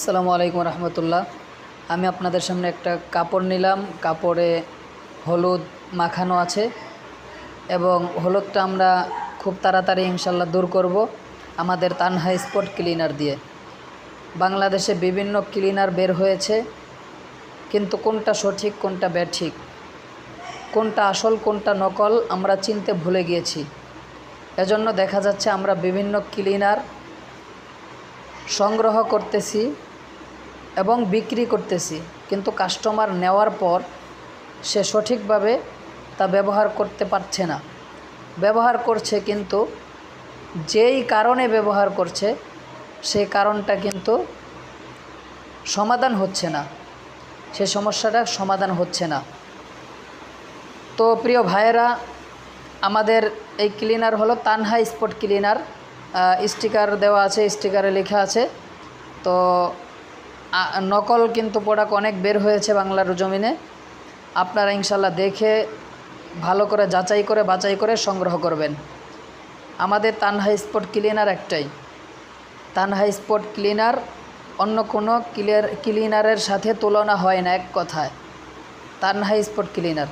আসসালামু আলাইকুম রহমতুল্লাহ। আমি আপনাদের সামনে একটা কাপড় নিলাম। কাপড়ে হলুদ মাখানো আছে এবং হলুদটা আমরা খুব তাড়াতাড়ি ইনশাল্লাহ দূর করব আমাদের তানহা স্পট ক্লিনার দিয়ে। বাংলাদেশে বিভিন্ন ক্লিনার বের হয়েছে, কিন্তু কোনটা সঠিক, কোনটা ব্যাঠিক, কোনটা আসল, কোনটা নকল আমরা চিনতে ভুলে গিয়েছি। এজন্য দেখা যাচ্ছে আমরা বিভিন্ন ক্লিনার সংগ্রহ করতেছি। এবং বিক্রি করতেছি। কিন্তু কাস্টমার নেওয়ার পর সে সঠিকভাবে তা ব্যবহার করতে পারছে না। ব্যবহার করছে কিন্তু, যেই কারণে ব্যবহার করছে, সেই কারণটা কিন্তু সমাধান হচ্ছে না। সে সমস্যাটা সমাধান হচ্ছে না। তো প্রিয় ভাইয়েরা, আমাদের এই ক্লিনার হলো তানহা স্পট ক্লিনার স্টিকার দেওয়া আছে স্টিকারে লেখা আছে। তো নকল কিন্তু প্রোডাক্ট অনেক বের হয়েছে বাংলার জমিনে। আপনারা ইনশাল্লাহ দেখে ভালো করে যাচাই করে, বাছাই করে সংগ্রহ করবেন। আমাদের তানহা স্পট ক্লিনার একটাই। তানহা স্পট ক্লিনার অন্য কোনো ক্লিয়ার ক্লিনারের সাথে তুলনা হয় না এক কথায়। তানহা স্পট ক্লিনার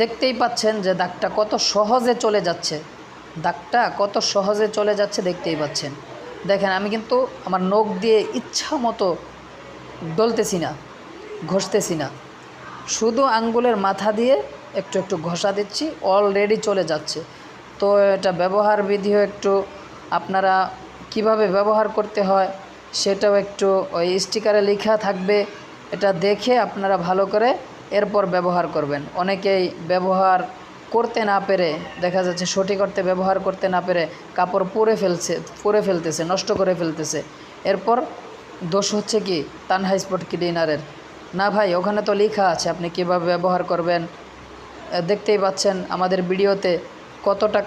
দেখতেই পাচ্ছেন যে দাগটা কত সহজে চলে যাচ্ছে। দাগটা কত সহজে চলে যাচ্ছে দেখতেই পাচ্ছেন। দেখেন, আমি কিন্তু আমার নখ দিয়ে ইচ্ছা মতো ডলতেছি না, ঘষতেছি না। শুধু আঙ্গুলের মাথা দিয়ে একটু একটু ঘষা দিচ্ছি অলরেডি চলে যাচ্ছে। তো এটা ব্যবহার বিধিও একটু আপনারা কীভাবে ব্যবহার করতে হয়, সেটাও একটু ওই স্টিকারে লেখা থাকবে। এটা দেখে আপনারা ভালো করে এরপর ব্যবহার করবেন। অনেকেই ব্যবহার করতে না পেরে, দেখা যাচ্ছে সঠিক অর্থে ব্যবহার করতে না পেরে কাপড় পরে ফেলছে পরে ফেলতেছে, নষ্ট করে ফেলতেছে। এরপর দোষ হচ্ছে কি? তানহা স্পট ক্লিনারের না ভাই, ওখানে তো লেখা আছে, আপনি কীভাবে ব্যবহার করবেন? দেখতেই পাচ্ছেন আমাদের ভিডিওতে কত টাকা